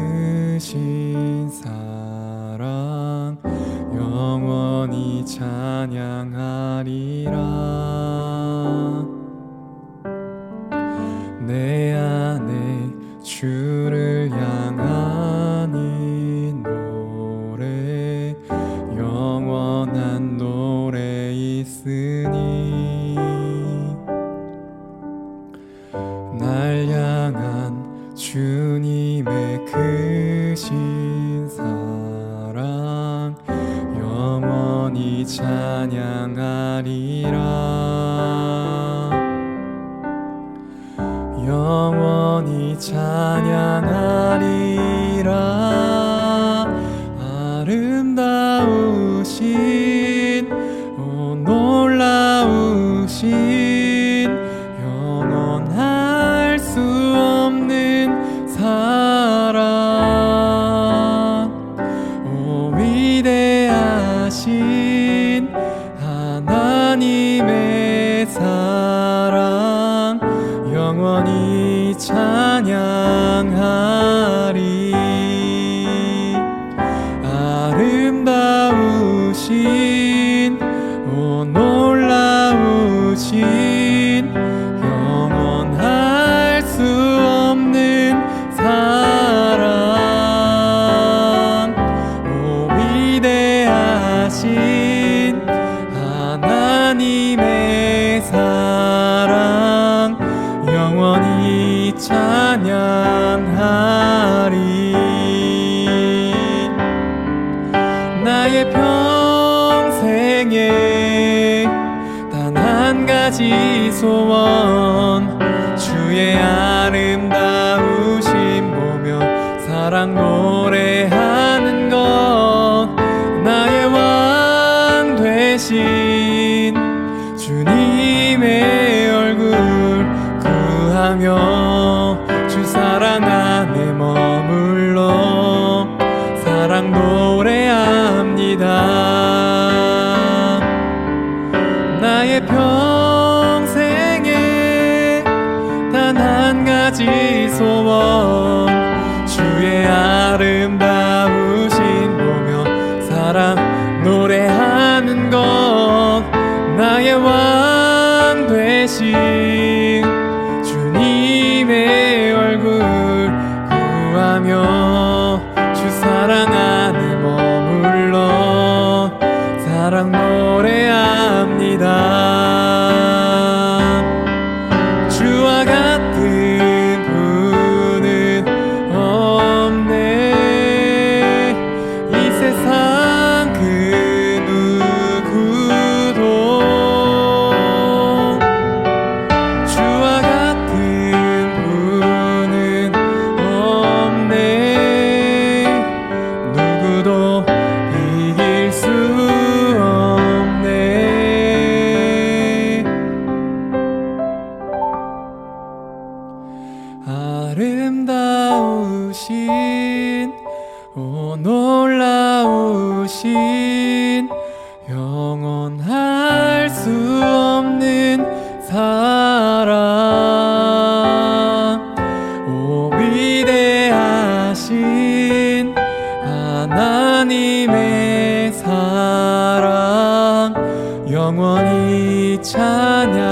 많으신 사랑 영원히 찬양하리라. 찬양하리라. 영원히 찬양하리라. 아름다우신 오 놀라우신 영원할 수 없는 사랑. 오 위대하신 하나님의 사랑 영원히 찬양하리 평생에 단 한 가지 소원. 주의 아름다우심 보며 사랑 노래하는 것. 나의 왕 되신 주님의 얼굴 구하며 주 사랑 안에 머물러 사랑 노래합니다 가지 소원. 주의 아름다우신 보며 사랑 노래하는 것. 나의 왕 되신 하나님의 사랑. 영원히 찬양